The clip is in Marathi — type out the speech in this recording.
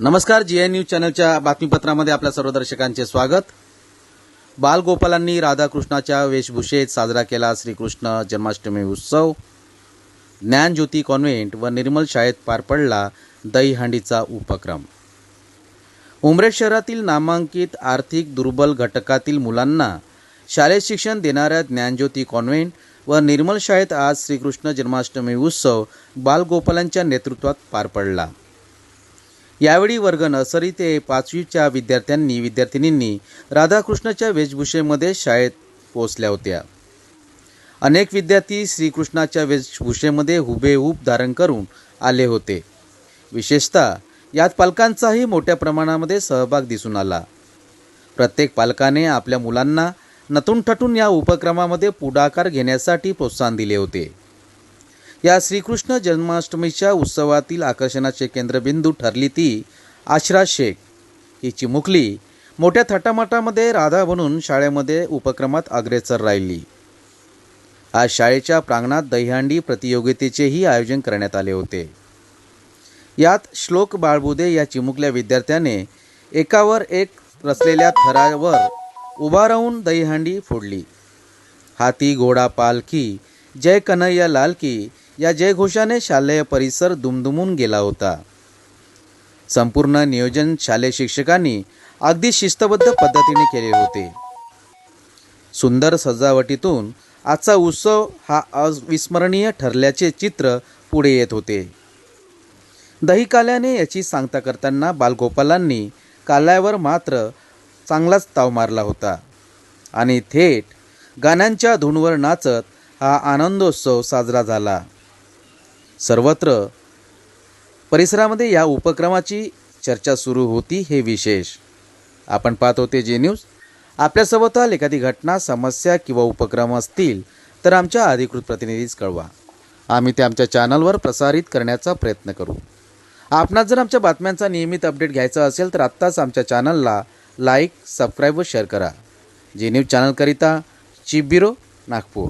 नमस्कार जी एन न्यूज चॅनलच्या बातमीपत्रामध्ये आपल्या सर्व दर्शकांचे स्वागत. बालगोपालांनी राधाकृष्णाच्या वेशभूषेत साजरा केला श्रीकृष्ण जन्माष्टमी उत्सव. ज्ञानज्योती कॉन्व्हेंट व निर्मल शाळेत पार पडला दहीहंडीचा उपक्रम. उमरेड शहरातील नामांकित आर्थिक दुर्बल घटकातील मुलांना शालेय शिक्षण देणाऱ्या ज्ञानज्योती कॉन्व्हेंट व निर्मल शाळेत आज श्रीकृष्ण जन्माष्टमी उत्सव बालगोपालांच्या नेतृत्वात पार पडला. यावेळी वर्ग नर्सरी ते पाचवीच्या विद्यार्थ्यांनी विद्यार्थिनींनी राधाकृष्णाच्या वेशभूषेमध्ये शाळेत पोहोचल्या होत्या. अनेक विद्यार्थी श्रीकृष्णाच्या वेशभूषेमध्ये हुबेहूब धारण करून आले होते. विशेषतः यात पालकांचाही मोठ्या प्रमाणामध्ये सहभाग दिसून आला. प्रत्येक पालकाने आपल्या मुलांना नतून ठटून या उपक्रमामध्ये पुढाकार घेण्यासाठी प्रोत्साहन दिले होते. या श्रीकृष्ण जन्माष्टमीच्या उत्सवातील आकर्षणाचे केंद्रबिंदू ठरली ती आशरा शेख. ही चिमुकली मोठ्या थाटामाटामध्ये राधा बनून शाळेमध्ये उपक्रमात अग्रेसर राहिली. आज शाळेच्या प्रांगणात दहीहंडी प्रतियोगितेचेही आयोजन करण्यात आले होते. यात श्लोक बाळबुदे या चिमुकल्या विद्यार्थ्याने एकावर एक रचलेल्या थरावर उभा राहून दहीहंडी फोडली. हाती घोडा पालखी जय कन्हैया लालकी या जयघोषाने शालेय परिसर दुमदुमून गेला होता. संपूर्ण नियोजन शालेय शिक्षकांनी अगदी शिस्तबद्ध पद्धतीने केले होते. सुंदर सजावटीतून आजचा उत्सव हा अविस्मरणीय ठरल्याचे चित्र पुढे येत होते. दही काल्याने याची सांगता करताना बालगोपालांनी काल्यावर मात्र चांगलाच ताव मारला होता आणि थेट गाण्यांच्या धूनवर नाचत हा आनंदोत्सव साजरा झाला. सर्वत्र. परिसरामध्ये या उपक्रमाची चर्चा सुरू होती हे विशेष. आपण पाहत होते जे न्यूज. आपल्यासोबत एखादी घटना समस्या किंवा उपक्रम असतील तर आमच्या अधिकृत प्रतिनिधीस कळवा. आम्ही ते आमच्या चॅनलवर प्रसारित करण्याचा प्रयत्न करू. आपणास जर आमच्या बातम्यांचा नियमित अपडेट घ्यायचा असेल तर आत्ताच आमच्या चॅनलला लाईक सबस्क्राईब व शेअर करा. जे न्यूज चॅनलकरिता चीफ ब्युरो नागपूर.